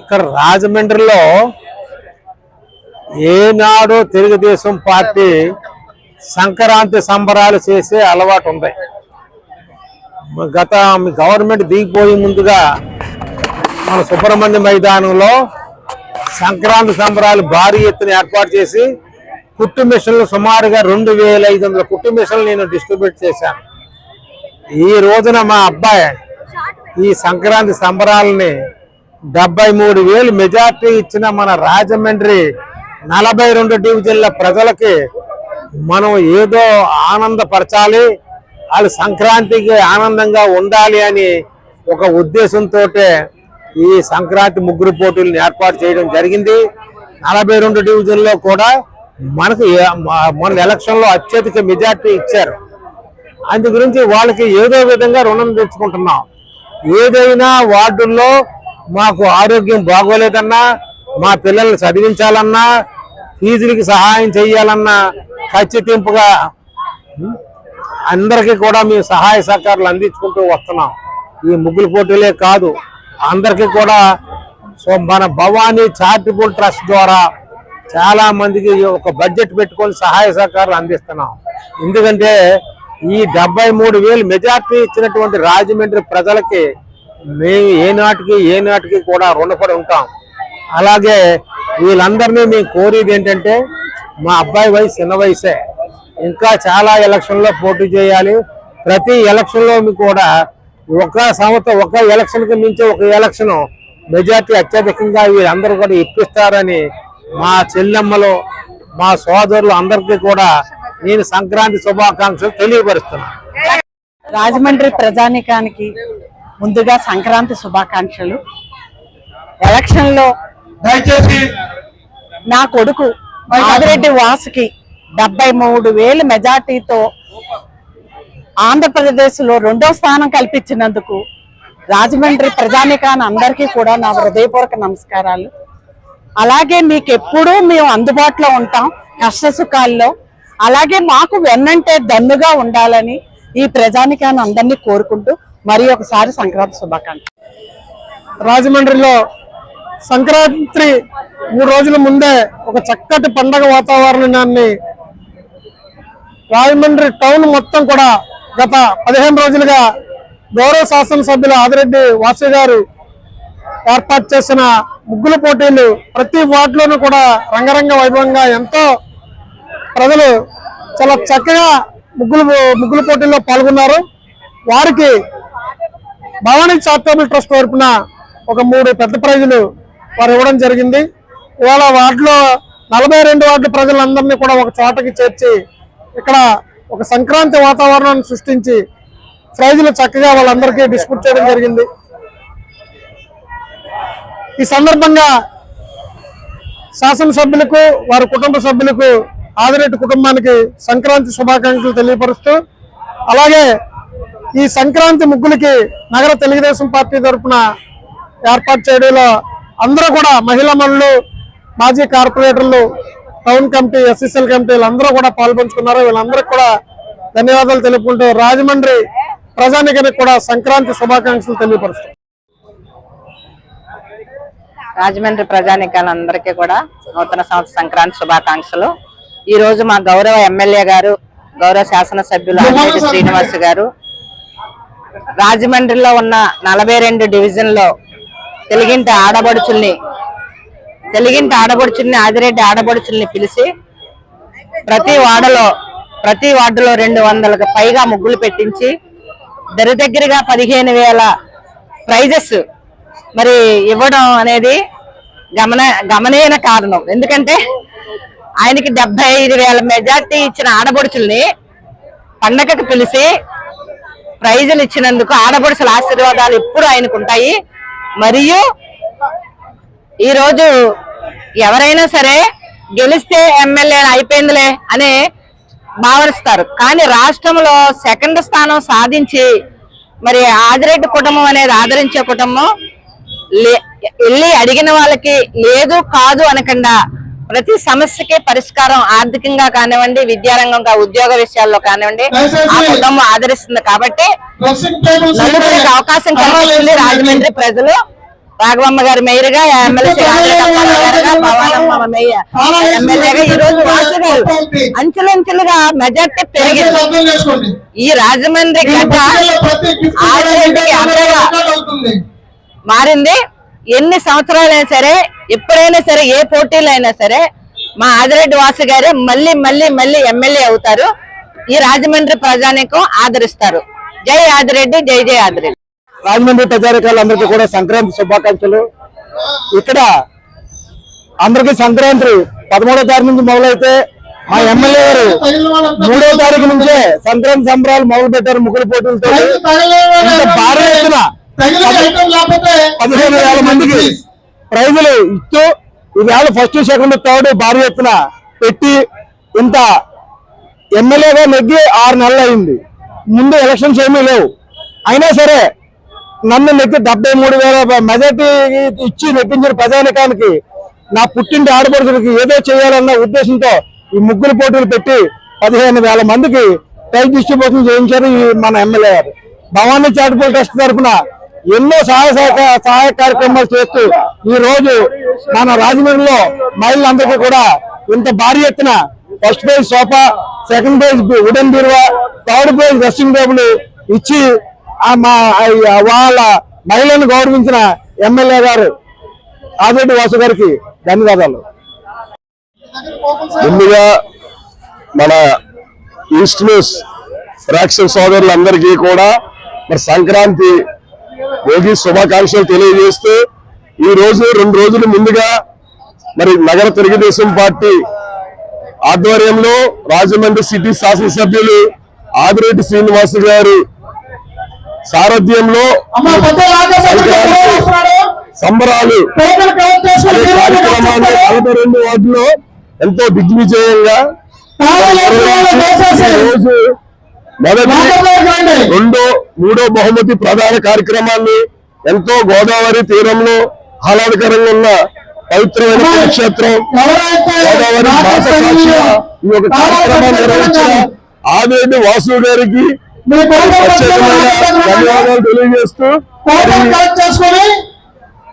ఇక్కడ రాజమండ్రిలో ఏనాడు తెలుగుదేశం పార్టీ సంక్రాంతి సంబరాలు చేసే అలవాటు ఉంది. గత గవర్నమెంట్ దిగిపోయే ముందుగా మన సుబ్రహ్మణ్య మైదానంలో సంక్రాంతి సంబరాలు భారీ ఎత్తున ఏర్పాటు చేసి కుట్టు మిషన్లు సుమారుగా రెండు వేల ఐదు వందల కుట్టు మిషన్లు నేను డిస్ట్రిబ్యూట్ చేశాను. ఈ రోజున మా అబ్బాయి ఈ సంక్రాంతి సంబరాలని డెబ్బై మూడు వేలు మెజార్టీ ఇచ్చిన మన రాజమండ్రి నలభై రెండు డివిజన్ల ప్రజలకి మనం ఏదో ఆనందపరచాలి వాళ్ళు సంక్రాంతికి ఆనందంగా ఉండాలి అని ఒక ఉద్దేశంతో ఈ సంక్రాంతి ముగ్గురు పోటీలను ఏర్పాటు చేయడం జరిగింది. నలభై రెండు డివిజన్లో కూడా మనకు మన ఎలక్షన్లో అత్యధిక మెజార్టీ ఇచ్చారు. అందు గురించి వాళ్ళకి ఏదో విధంగా రుణం తెచ్చుకుంటున్నాం. ఏదైనా వార్డుల్లో మాకు ఆరోగ్యం బాగోలేదన్నా మా పిల్లల్ని చదివించాలన్నా ఫీజులకి సహాయం చేయాలన్నా ఖచ్చితింపుగా అందరికీ కూడా మేము సహాయ సహకారాలు అందించుకుంటూ వస్తున్నాం. ఈ ముగ్గులు పోటీలే కాదు అందరికీ కూడా సో మన భవానీ చారిటబుల్ ట్రస్ట్ ద్వారా చాలా మందికి ఒక బడ్జెట్ పెట్టుకొని సహాయ సహకారాలు అందిస్తున్నాం. ఎందుకంటే ఈ డెబ్బై మూడు వేలు మెజార్టీ ఇచ్చినటువంటి రాజమండ్రి ప్రజలకి మేము ఏ నాటికి ఏ నాటికి కూడా రుణపడి ఉంటాం. అలాగే వీళ్ళందరినీ మేము కోరేది ఏంటంటే మా అబ్బాయి వయసు చిన్న వయసే. ఇంకా చాలా ఎలక్షన్లో పోటీ చేయాలి. ప్రతి ఎలక్షన్లో కూడా ఒక సంవత్సరం ఒక ఎలక్షన్కి మించి ఒక ఎలక్షన్ మెజార్టీ అత్యధికంగా వీళ్ళందరూ కూడా ఇప్పిస్తారని మా చెల్లెమ్మలు మా సోదరులు అందరికీ కూడా నేను సంక్రాంతి శుభాకాంక్షలు తెలియపరుస్తున్నాను. రాజమండ్రి ప్రజానికానికి ముందుగా సంక్రాంతి శుభాకాంక్షలు. ఎలక్షన్లో దయచేసి నా కొడుకు ఆదిరెడ్డి వాసుకి డెబ్బై మూడు వేల మెజార్టీతో ఆంధ్రప్రదేశ్లో రెండో స్థానం కల్పించినందుకు రాజమండ్రి ప్రజానికాన్ని అందరికీ కూడా నా హృదయపూర్వక నమస్కారాలు. అలాగే మీకు ఎప్పుడూ మేము అందుబాటులో ఉంటాం కష్ట సుఖాల్లో అలాగే మాకు వెన్నంటే దన్నుగా ఉండాలని ఈ ప్రజానికాన్ని అందరినీ కోరుకుంటూ మరి ఒకసారి సంక్రాంతి శుభాకాంక్షలు. రాజమండ్రిలో సంక్రాంతి మూడు రోజుల ముందే ఒక చక్కటి పండగ వాతావరణాన్ని రాజమండ్రి టౌన్ మొత్తం కూడా గత పదిహేను రోజులుగా గౌరవ శాసనసభ్యులు ఆదిరెడ్డి వాసు గారు ఏర్పాటు చేసిన ముగ్గుల పోటీలు ప్రతి వార్డులోనూ కూడా రంగరంగ వైభవంగా ఎంతో ప్రజలు చాలా చక్కగా ముగ్గులు ముగ్గుల పోటీల్లో పాల్గొన్నారు. వారికి భవానీ చారిటబుల్ ట్రస్ట్ తరపున ఒక మూడు పెద్ద ప్రైజులు వారు ఇవ్వడం జరిగింది. ఇవాళ వార్డులో నలభై రెండు వార్డు ప్రజలందరినీ కూడా ఒక చోటకి చేర్చి ఇక్కడ ఒక సంక్రాంతి వాతావరణాన్ని సృష్టించి ప్రైజులు చక్కగా వాళ్ళందరికీ డిస్ట్రిబ్యూట్ చేయడం జరిగింది. ఈ సందర్భంగా శాసనసభ్యులకు వారి కుటుంబ సభ్యులకు ఆదిరెడ్డి కుటుంబానికి సంక్రాంతి శుభాకాంక్షలు తెలియపరుస్తూ అలాగే ఈ సంక్రాంతి ముగ్గులకి నగర తెలుగుదేశం పార్టీ తరఫున ఏర్పాటు చేయడంలో అందరూ కూడా మహిళా మనులు మాజీ కార్పొరేటర్లు టౌన్ కమిటీ ఎస్ఎస్ఎల్ కమిటీలు అందరూ కూడా పాల్పంచుకున్నారు. వీళ్ళందరికీ కూడా ధన్యవాదాలు తెలుపుకుంటూ రాజమండ్రి ప్రజానికానికి కూడా సంక్రాంతి శుభాకాంక్షలు తెలియపరుస్తారు రాజమండ్రి ప్రజానికాలందరికీ కూడా నూతన సంవత్సర సంక్రాంతి శుభాకాంక్షలు. ఈ రోజు మా గౌరవ ఎమ్మెల్యే గారు గౌరవ శాసనసభ్యులు శ్రీనివాస్ గారు రాజమండ్రిలో ఉన్న నలభై రెండు డివిజన్లో తెలుగింటి ఆడబడుచుల్ని తెలుగింటి ఆడబడుచుల్ని ఆదిరెడ్డి ఆడబడుచుల్ని పిలిచి ప్రతి వార్డులో ప్రతి వార్డులో రెండు వందలకు పైగా ముగ్గులు పెట్టించి దరి దగ్గరగా పదిహేను వేల ప్రైజెస్ మరి ఇవ్వడం అనేది గమన గమనీయన కారణం. ఎందుకంటే ఆయనకి డెబ్బై ఐదు వేల మెజార్టీ ఇచ్చిన ఆడబడుచుల్ని పండగకు పిలిచి ప్రైజులు ఇచ్చినందుకు ఆడపడుచుల ఆశీర్వాదాలు ఎప్పుడు ఆయనకు ఉంటాయి. మరియు ఈరోజు ఎవరైనా సరే గెలిస్తే ఎమ్మెల్యే అయిపోయిందిలే అని భావిస్తారు. కానీ రాష్ట్రంలో సెకండ్ స్థానం సాధించి మరి ఆదిరెడ్డి కుటుంబం అనేది ఆదరించే కుటుంబం లే- వెళ్ళి అడిగిన వాళ్ళకి లేదు కాదు అనకుండా ప్రతి సమస్యకి పరిష్కారం ఆర్థికంగా కానివ్వండి విద్యారంగం కా- ఉద్యోగ విషయాల్లో కానివ్వండి ఆ కుటుంబం ఆదరిస్తుంది కాబట్టి నలుగురికి అవకాశం కల్పిస్తుంది రాజమండ్రి ప్రజలు. రాఘవమ్మ గారి మేయర్ ఎమ్మెల్యేగా ఈ రోజు వాసు గారు అంచెలంచెలుగా మెజార్టీ పెరిగింది. ఈ రాజమండ్రి గడ్డ మారింది. ఎన్ని సంవత్సరాలైనా సరే ఎప్పుడైనా సరే ఏ పోటీలు అయినా సరే మా ఆదిరెడ్డి వాసు గారే మళ్ళీ మళ్ళీ మళ్ళీ ఎమ్మెల్యే అవుతారు. ఈ రాజమండ్రి ప్రజానికం ఆదరిస్తారు. జై ఆదిరెడ్డి జై జై ఆదిరెడ్డి. రాజమండ్రి ప్రజానికాలందరికీ కూడా సంక్రాంతి శుభాకాంక్షలు. ఇక్కడ అందరికీ సంక్రాంతి పదమూడో తారీఖు నుంచి మొదలైతే మా ఎమ్మెల్యే గారు మూడో తారీఖు నుంచే సంక్రాంతి సంబరాలు మొదలు పెట్టారు ముగ్గురు పోటీలతో భారీ ఎత్తున తగిలిన ఐటమ్ లేకపోతే పదిహేను వేల మందికి ప్రైజులు ఇస్తూ ఈవేళ ఫస్ట్ సెకండ్ థర్డ్ భారీ ఎత్తున పెట్టి ఇంత ఎమ్మెల్యేగా నెగ్గి ఆరు నెలలు అయింది. ముందు ఎలక్షన్స్ ఏమీ లేవు. అయినా సరే నన్ను నెగ్గి డెబ్బై మూడు వేల మెజార్టీ ఇచ్చి నెగ్గించిన ప్రజానికానికి నా పుట్టింటి ఆడపడుతులకి ఏదో చేయాలన్న ఉద్దేశంతో ఈ ముగ్గురు పోటీలు పెట్టి పదిహేను వేల మందికి ప్రైజ్ డిస్ట్రిబ్యూషన్ చేయించారు మన ఎమ్మెల్యే గారు. భవానీ చారిటబుల్ ట్రస్ట్ తరఫున ఎన్నో సహాయ సహాయ కార్యక్రమాలు చేస్తూ ఈ రోజు మన రాజమండ్రిలో మహిళలందరికీ కూడా ఇంత భారీ ఎత్తున first prize sofa second prize wooden బీరువా థర్డ్ ప్రైజ్ డ్రెస్సింగ్ టేబుల్ ఇచ్చి మా వాళ్ళ మహిళలను గౌరవించిన ఎమ్మెల్యే గారు ఆదిరెడ్డి వాసు గారికి ధన్యవాదాలు. ముందుగా మన ఈస్ట్ న్యూస్ ప్రేక్షక సోదరులందరికీ కూడా మరి సంక్రాంతి భోగి శుభాకాంక్షలు తెలియజేస్తూ ఈ రోజు రెండు రోజుల ముందుగా మరి నగర తెలుగుదేశం పార్టీ ఆధ్వర్యంలో రాజమండ్రి సిటీ శాసనసభ్యులు ఆదిరెడ్డి శ్రీనివాస్ గారు సారథ్యంలో సంబరాలు కార్యక్రమాన్ని నలభై రెండు వార్డులో ఎంతో దిగ్విజయంగా ఈ రోజు మొదటి రెండో మూడో బహుమతి ప్రధాన కార్యక్రమాన్ని ఎంతో గోదావరి తీరంలో ఆహ్లాదకరంగా ఉన్న పవిత్రమైన పుణ్యక్షేత్రం గోదావరి మాత సాక్షిగా ఈ యొక్క కార్యక్రమాన్ని నిర్వహించిన ఆదిరెడ్డి వాసు గారికి ప్రత్యేకమైన ధన్యవాదాలు తెలియజేస్తూ చేసుకొని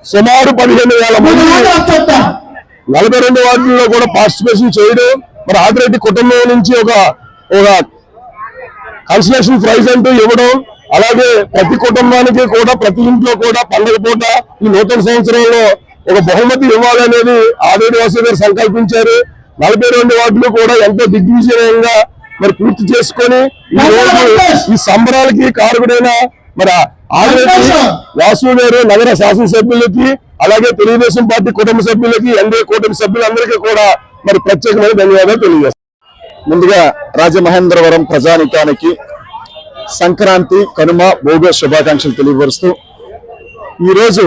సుమారు పదిహేను వేల మంది నలభై రెండు వార్డుల్లో కూడా పార్టిసిపేషన్ చేయడం మరి ఆదిరెడ్డి కుటుంబం నుంచి ఒక ఒక కన్సలేషన్ ప్రైజ్ అంటూ ఇవ్వడం అలాగే ప్రతి కుటుంబానికి కూడా ప్రతి ఇంట్లో కూడా పండగ పూట ఈ నూతన సంవత్సరంలో ఒక బహుమతి ఇవ్వాలనేది ఆదిరెడ్డి వాసు గారు సంకల్పించారు. నలభై రెండు వార్డులు కూడా ఎంతో దిగ్విజయంగా మరి పూర్తి చేసుకొని ఈ రోజు ఈ సంబరాలకి కారకుడైన మరి ఆదిరెడ్డి వాసు గారు నగర శాసనసభ్యులకి అలాగే తెలుగుదేశం పార్టీ కుటుంబ సభ్యులకి ఎన్డీఏ కూటమి సభ్యులందరికీ కూడా మరి ప్రత్యేకమైన ధన్యవాదాలు తెలియజేస్తాను ముందుగా రాజమహేంద్రవరం ప్రజానికానికి సంక్రాంతి కనుమ భోగ శుభాకాంక్షలు తెలియపరుస్తూ ఈ రోజు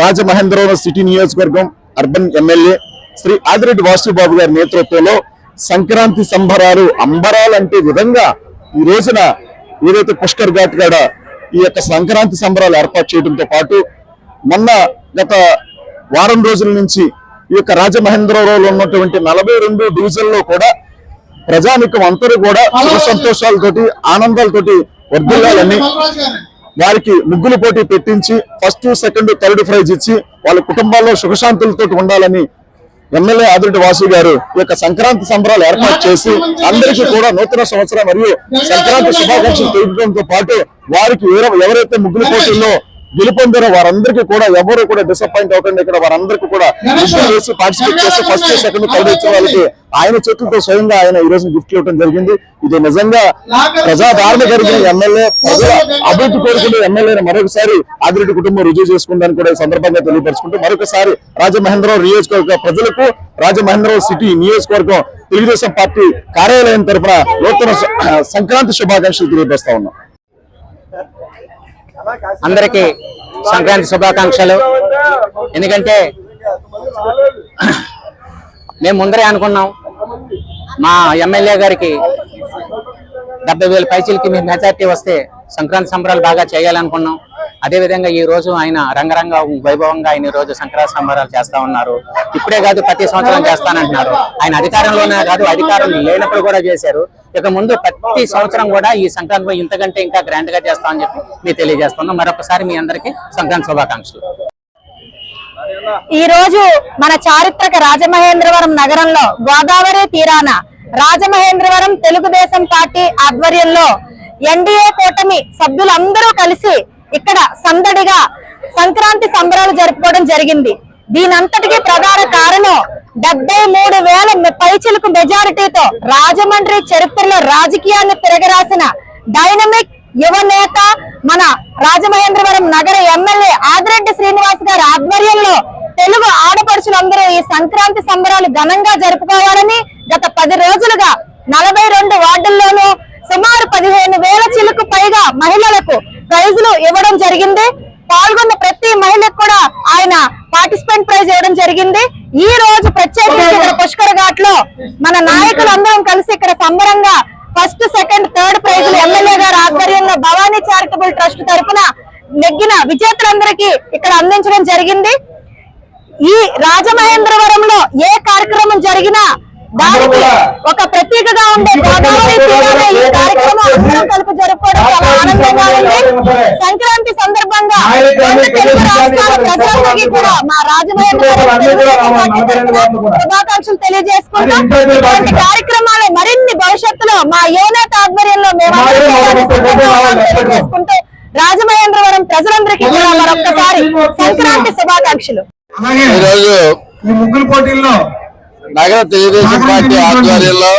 రాజమహేంద్రవరం సిటీ నియోజకవర్గం అర్బన్ ఎమ్మెల్యే శ్రీ ఆదిరెడ్డి వాసుబాబు గారి నేతృత్వంలో సంక్రాంతి సంబరాలు అంబరాలంటే విధంగా ఈ రోజున ఏదైతే పుష్కర్ ఘాట్ గడ ఈ యొక్క సంక్రాంతి సంబరాలు ఏర్పాటు చేయడంతో పాటు మొన్న గత వారం రోజుల నుంచి ఈ యొక్క రాజమహేంద్రవరంలో ఉన్నటువంటి నలభై రెండు డివిజన్లో కూడా ప్రజానికం అందరూ కూడా సుఖ సంతోషాలతోటి ఆనందాలతోటి వర్ధిల్లాలని వారికి ముగ్గులు పోటీ పెట్టించి ఫస్ట్ సెకండ్ థర్డ్ ప్రైజ్ ఇచ్చి వాళ్ళ కుటుంబాల్లో సుఖశాంతులతో ఉండాలని ఎమ్మెల్యే ఆదిరెడ్డి వాసు గారు ఈ యొక్క సంక్రాంతి సంబరాలు ఏర్పాటు చేసి అందరికీ కూడా నూతన సంవత్సరం మరియు సంక్రాంతి శుభాకాంక్షలు తెలియడంతో పాటు వారికి ఎవర- ఎవరైతే ముగ్గులు పోటీల్లో గెలుపొందారో వారందరికీ కూడా ఎవరు కూడా డిసప్పాయింట్ అవ్వకండి. ఇక్కడ వారందరికీ కూడా వేసి పార్టిసిపేట్ చేసి ఫస్ట్ సెకండ్ థర్డ్ ఇచ్చిన వాళ్ళకి ఆయన చేతులతో స్వయంగా ఆయన ఈ రోజు గిఫ్ట్ ఇవ్వడం జరిగింది. ఇది నిజంగా ప్రజాదరణ కలిగిన ఎమ్మెల్యే ప్రజల అభివృద్ధి కోరుకునే ఎమ్మెల్యేని మరొకసారి ఆదిరెడ్డి కుటుంబం రుజువు చేసుకుందని కూడా ఈ సందర్భంగా తెలియపరుచుకుంటూ మరొకసారి రాజమహేంద్రరావు నియోజకవర్గ ప్రజలకు రాజమహేంద్రరావు సిటీ నియోజకవర్గం తెలుగుదేశం పార్టీ కార్యాలయం తరఫున నూతన సంక్రాంతి శుభాకాంక్షలు తెలియజేస్తా ఉన్నాం. అందరికీ సంక్రాంతి శుభాకాంక్షలు. ఎందుకంటే మేము ముందరే అనుకున్నాం. మా ఎమ్మెల్యే గారికి డెబ్బై వేల పైచీలకి మీ మెజార్టీ వస్తే సంక్రాంతి సంబరాలు బాగా చేయాలనుకున్నాం. అదేవిధంగా ఈ రోజు ఆయన రంగరంగ వైభవంగా ఆయన రోజు సంక్రాంతి సంబరాలు చేస్తా ఉన్నారు. ఇప్పుడే కాదు ప్రతి సంవత్సరం చేస్తానంటున్నారు. ఆయన అధికారంలోనే కాదు అధికారం లేనప్పుడు కూడా చేశారు. ఇక ముందు ప్రతి సంవత్సరం కూడా ఈ సంక్రాంతి ఇంతకంటే ఇంకా గ్రాండ్గా చేస్తామని చెప్పి మీకు తెలియజేస్తున్నాం. మరొకసారి మీ అందరికీ సంక్రాంతి శుభాకాంక్షలు. ఈ రోజు మన చారిత్రక రాజమహేంద్రవరం నగరంలో గోదావరి తీరాన రాజమహేంద్రవరం తెలుగుదేశం పార్టీ ఆధ్వర్యంలో ఎన్డీఏ కూటమి సభ్యులందరూ కలిసి ఇక్కడ సందడిగా సంక్రాంతి సంబరాలు జరుపుకోవడం జరిగింది. దీనంతటికీ ప్రధాన కారణం డెబ్బై మూడు వేల పైచలకు మెజారిటీతో రాజమండ్రి చరిత్రలో రాజకీయాన్ని తిరగరాసిన డైనమిక్ యువ నేత మన రాజమహేంద్రవరం నగర ఎమ్మెల్యే ఆదిరెడ్డి శ్రీనివాస్ గారి ఆధ్వర్యంలో తెలుగు ఆడపడుచులందరూ ఈ సంక్రాంతి సంబరాలు ఘనంగా జరుపుకోవాలని గత పది రోజులుగా నలభై రెండు వార్డుల్లోనూ సుమారు పదిహేను వేల చిలుకు పైగా మహిళలకు ప్రైజులు ఇవ్వడం జరిగింది. పాల్గొన్న ప్రతి మహిళకు కూడా ఆయన పార్టిసిపెంట్ ప్రైజ్ ఇవ్వడం జరిగింది. ఈ రోజు ప్రత్యేకించి ఇక్కడ పుష్కర ఘాట్లో మన నాయకులందరం కలిసి ఇక్కడ సంబరంగా ఫస్ట్ సెకండ్ థర్డ్ ప్రైజులు ఎమ్మెల్యే గారి ఆధ్వర్యంలో భవానీ చారిటబుల్ ట్రస్ట్ తరపున నెగ్గిన విజేతలందరికీ ఇక్కడ అందించడం జరిగింది. ఈ రాజమహేంద్రవరంలో ఏ కార్యక్రమం జరిగినా దానికి ఒక ప్రతీకగా ఉండే గోదావరి తీరాన ఈ కార్యక్రమం అందరం కలిపి జరుపుకోవడం చాలా ఆనందంగా ఉంది సంక్రాంతి సందర్భంగా తెలుగు రాష్ట్రాల ప్రజలందరికీ కూడా మా తరపున శుభాకాంక్షలు తెలియజేసుకుంటూ ఇలాంటి కార్యక్రమాలు మరిన్ని భవిష్యత్తులో మా యువనేత ఆధ్వర్యంలో మేము తెలియజేసుకుంటూ రాజమహేంద్రవరం ప్రజలందరికీ కూడా మరొక్కసారి సంక్రాంతి శుభాకాంక్షలు. ఈరోజు ఈ ముగ్గురు పోటీల్లో నగర తెలుగుదేశం పార్టీ ఆధ్వర్యంలో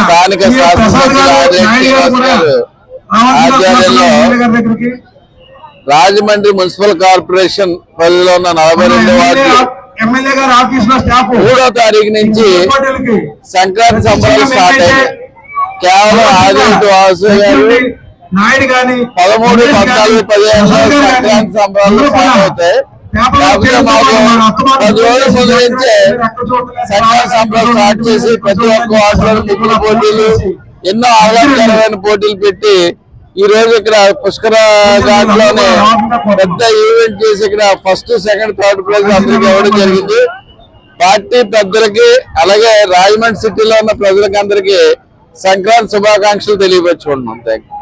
స్థానిక శాసనసభ్యులు ఆధ్వర్యంలో రాజమండ్రి మున్సిపల్ కార్పొరేషన్ పరిధిలో ఉన్న నలభై రెండు స్టాఫ్ మూడో తారీఖు నుంచి సంక్రాంతి సంబరాలు స్టార్ట్ అయ్యాయి. కేవలం ఆదిరెడ్డి వాసు గారు పదమూడు పద్నాలుగు పదిహేను సంక్రాంతి సంబరాలు స్టార్ట్ అవుతాయి. పది రోజుల ముందు చేసి నుంచే స్టార్ట్ ప్రతి ఒక్క వార్డులో ముగ్గురు పోటీలు ఎన్నో ఆహ్లాదకరమైన పోటీలు పెట్టి ఈ రోజు ఇక్కడ పుష్కర ఘాట్లోనే పెద్ద ఈవెంట్ చేసి ఇక్కడ ఫస్ట్ సెకండ్ థర్డ్ ప్రైజ్ అందరికి ఇవ్వడం జరిగింది. పార్టీ పెద్దలకి అలాగే రాజమండ్రి సిటీలో ఉన్న ప్రజలకి అందరికీ సంక్రాంతి శుభాకాంక్షలు తెలియపరచుకుంటున్నాం. థ్యాంక్